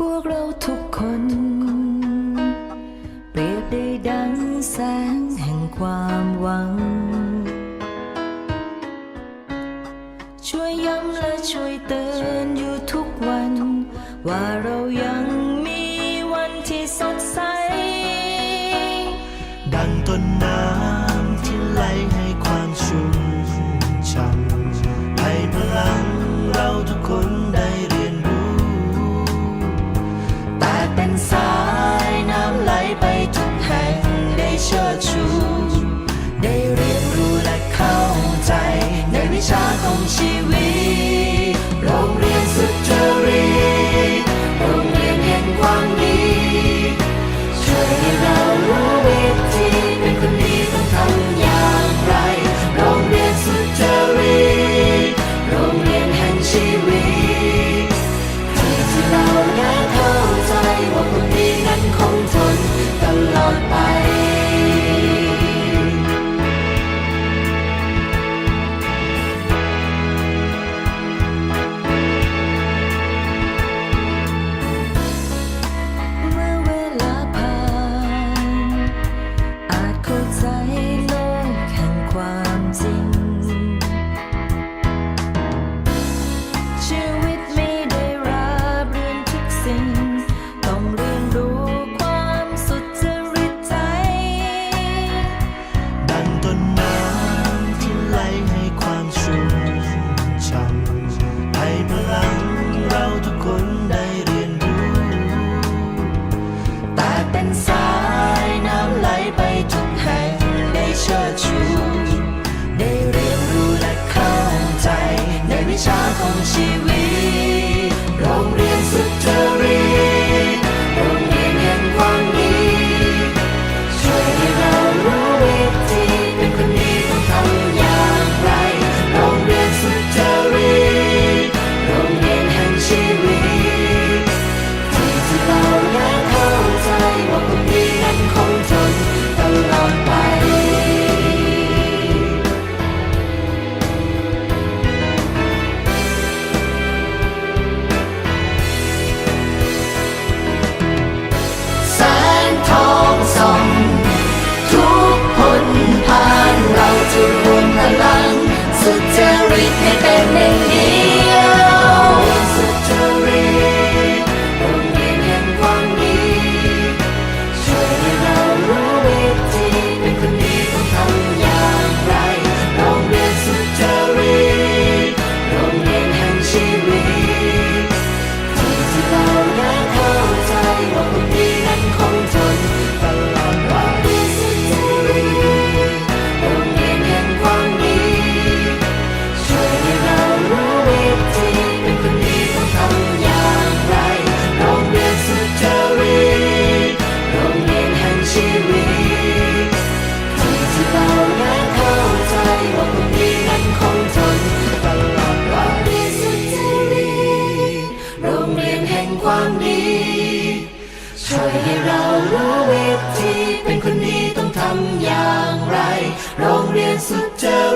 พวกเราทุกคน เปรียบได้ดังแสงแห่งความหวัง ช่วยย้ำและช่วยเตือนอยู่ทุกวัน ว่าเรายัง she will. 加空气ข Puerto me, and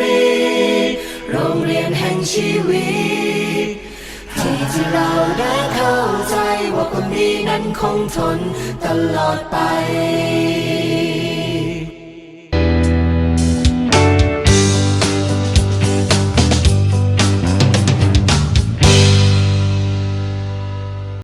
รี โรงเรียนแห่งชีวิต ที่ที่เราได้เข้าใจว่าคนดีนั้นคงทนตลอดไป